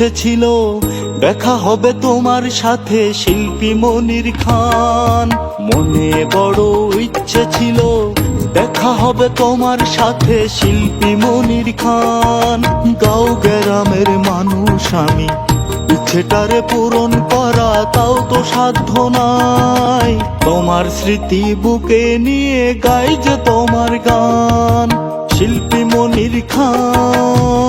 ইচ্ছে ছিল দেখা হবে তোমার সাথে শিল্পী মনির খান। মনে বড় ইচ্ছে ছিল, দেখা হবে তোমার সাথে শিল্পী মনির খান। গাঁও গ্রামের মানুষ আমি, ইচ্ছেটারে পূরণ করা তাও তো সাধ্য নাই। তোমার স্মৃতি বুকে নিয়ে গাই যে তোমার গান, শিল্পী মনির খান।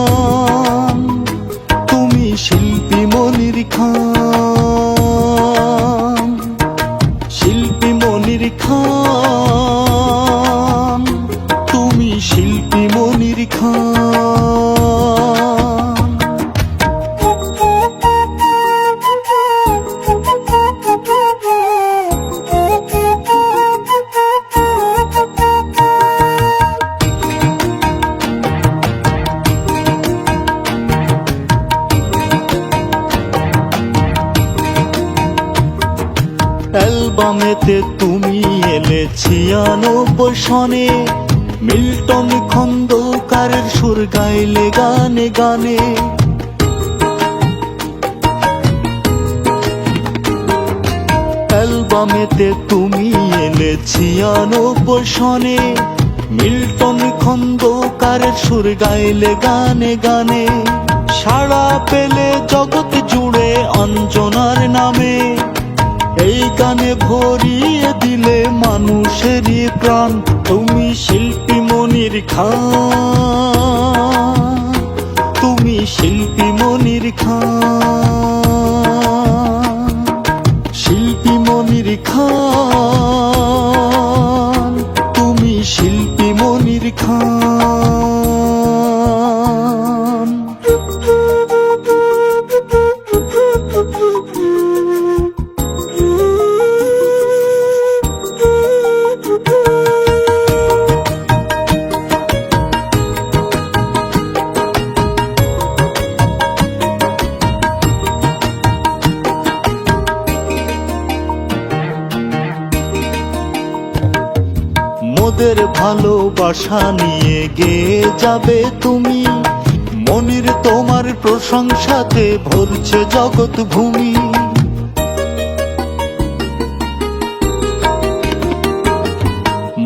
মনির খান তুমি শিল্পী মনির খান। অ্যালবামেতে তুমি এলে ছিয়ানব্বই সনে। মিল্টন খন্দকারের সুর গাইলে গানে গানে। অ্যালবামেতে তুমি এলে ছিয়ানব্বই সনে। মিল্টন খন্দকারের সুর গাইলে গানে গানে। সাড়া পেলে জগৎ জুড়ে অঞ্জনার নামে। গানে ভরিয়ে দিলে মানুষেরই প্রাণ। তুমি শিল্পী মনির খান। তুমি শিল্পী মনির খান। শিল্পী মনির খান। মোদের ভালোবাসা নিয়ে গেয়ে যাবে তুমি? মনির তোমার প্রশংসাতে ভরছে জগৎ ভূমি।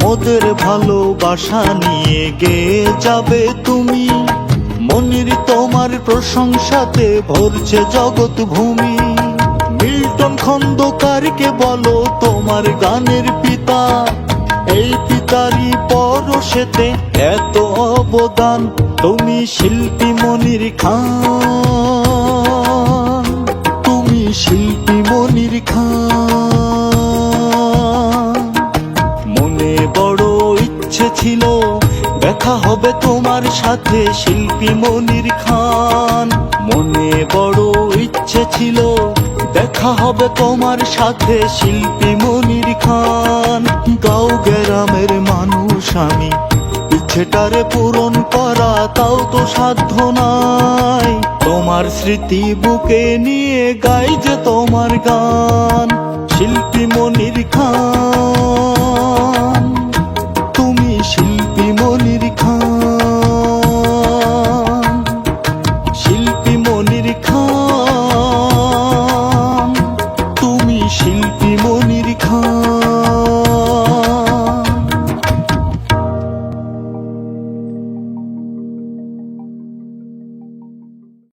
মোদের ভালোবাসা নিয়ে গেয়ে যাবে তুমি? মনির তোমার প্রশংসাতে ভরছে জগৎ ভূমি। মিল্টন খন্দকারকে বলো তোমার গানের পিতা। এই পিতারি পরশেতে এত অবদান, তুমি শিল্পী মনির খান। তুমি শিল্পী মনির খান। মনে বড় ইচ্ছে ছিল, দেখা হবে তোমার সাথে শিল্পী মনির খান। মনে বড় ইচ্ছে ছিল দেখা হবে তোমার সাথে শিল্পী মনির খান। গাও গ্রামের মানুষ আমি ইচ্ছেটারে পূরণ করা তাও তো সাধ্য নাই। তোমার স্মৃতি বুকে নিয়ে গাই যে তোমার গান, শিল্পী মনির খান।